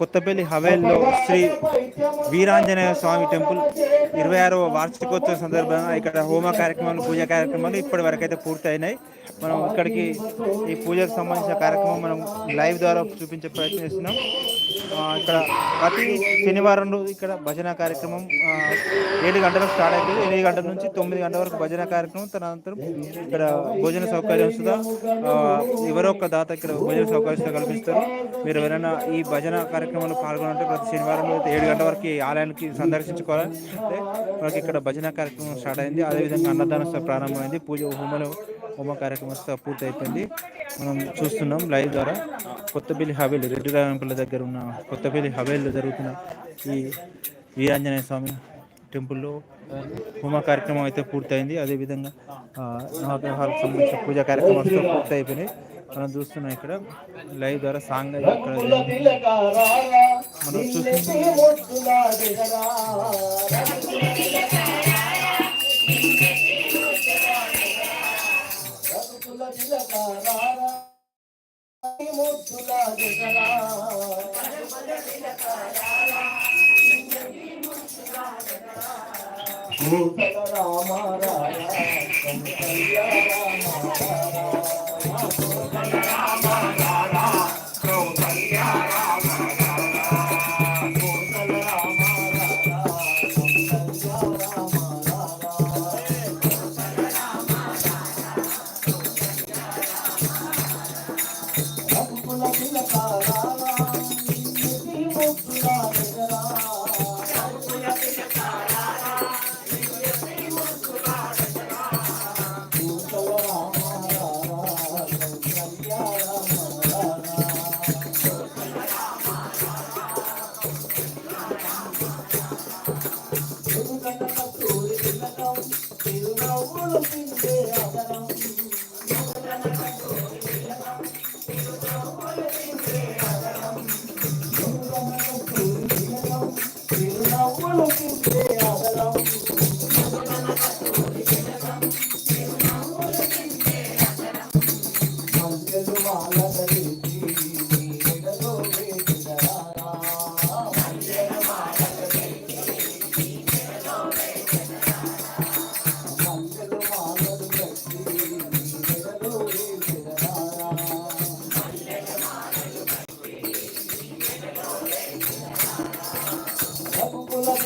కొత్తపల్లి హవేల్లో శ్రీ వీరాంజనేయ స్వామి టెంపుల్ ఇరవై ఆరవ వార్షికోత్సవ సందర్భంగా ఇక్కడ హోమ కార్యక్రమాలు పూజా కార్యక్రమాలు ఇప్పటి వరకు అయితే పూర్తయినాయి. మనం ఇక్కడికి ఈ పూజకు సంబంధించిన కార్యక్రమం మనం లైవ్ ద్వారా చూపించే ప్రయత్నం చేస్తున్నాం. ఇక్కడ ప్రతి శనివారం రోజు ఇక్కడ భజన కార్యక్రమం ఏడు గంటలకు స్టార్ట్ అవుతుంది. ఎనిమిది గంటల నుంచి తొమ్మిది గంటల వరకు భజన కార్యక్రమం. తదనంతరం ఇక్కడ భోజన సౌకర్యం సుధా ఎవరో ఒక దాత ఇక్కడ భోజన సౌకర్యం కల్పిస్తారు. మీరు ఎవరైనా ఈ భజన కార్యక్రమంలో పాల్గొనాలంటే ప్రతి శనివారం ఏడు గంటల వరకు ఆలయానికి సందర్శించుకోవాలి అంటే మనకి ఇక్కడ భజన కార్యక్రమం స్టార్ట్ అయింది. అదేవిధంగా అన్నదాన ప్రారంభమైంది. పూజ హోమలో హోమ కార్యక్రమం పూర్తి అయిపోయింది మనం చూస్తున్నాం లైవ్ ద్వారా. కొత్తపల్లి హవేలు రెడ్డి రాజంపల్లి దగ్గర ఉన్న కొత్తపల్లి హవేలు జరుగుతున్న ఈ వీరాంజనేయ స్వామి టెంపుల్లో హోమ కార్యక్రమం అయితే పూర్తయింది. అదేవిధంగా నవగ్రహాలకు సంబంధించిన పూజా కార్యక్రమాలు పూర్తి అయిపోయినాయి మనం చూస్తున్నాం ఇక్కడ. లైవ్ ద్వారా సాంగ్ ఇక్కడ మనం చూస్తున్నాం. రామ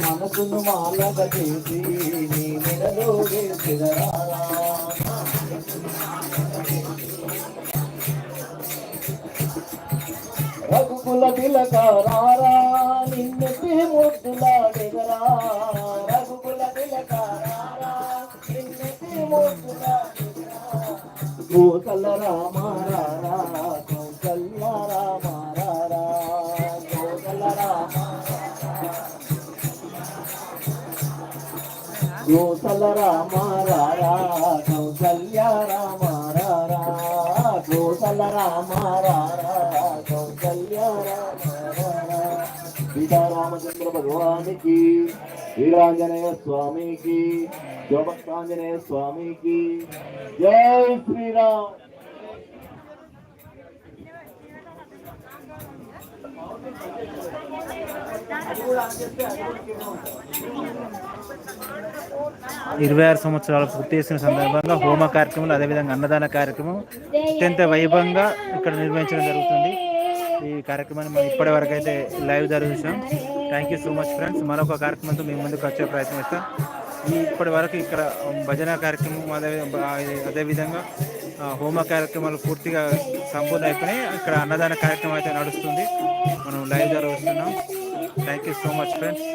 మనసును మాలగ చేసి నీ మెడలో వేసిదరా రఘుకుల తిలకారా నిన్నెత్తి ముద్దులాడెదరా దిగరా నిన్నటి రామ కోసల రామ కౌసల్య రామ కోసల రామ కోసల రామ కౌసల్య రామారా కోసల రామారా సీతారామచంద్ర భగవానికి వీరాంజనేయ స్వామికి జోభక్తాంజనేయ స్వామికి జై శ్రీరామ్. ఇరవై ఆరు సంవత్సరాలు పూర్తి చేసిన సందర్భంగా హోమ కార్యక్రమాలు అదేవిధంగా అన్నదాన కార్యక్రమం అత్యంత వైభవంగా ఇక్కడ నిర్వహించడం జరుగుతుంది. ఈ కార్యక్రమాన్ని మనం ఇప్పటి వరకు అయితే live జరుగుతాం thank you so much friends మరొక కార్యక్రమంతో మేము ముందుకు వచ్చే ప్రయత్నం చేస్తాం. ఈ ఇప్పటి వరకు ఇక్కడ భజన కార్యక్రమం అదే అదేవిధంగా హోమ కార్యక్రమాలు పూర్తిగా సంపూర్ణ అయిపోయినాయి. ఇక్కడ అన్నదాన కార్యక్రమం అయితే నడుస్తుంది. మనం live జరుగుతున్నాం thank you so much friends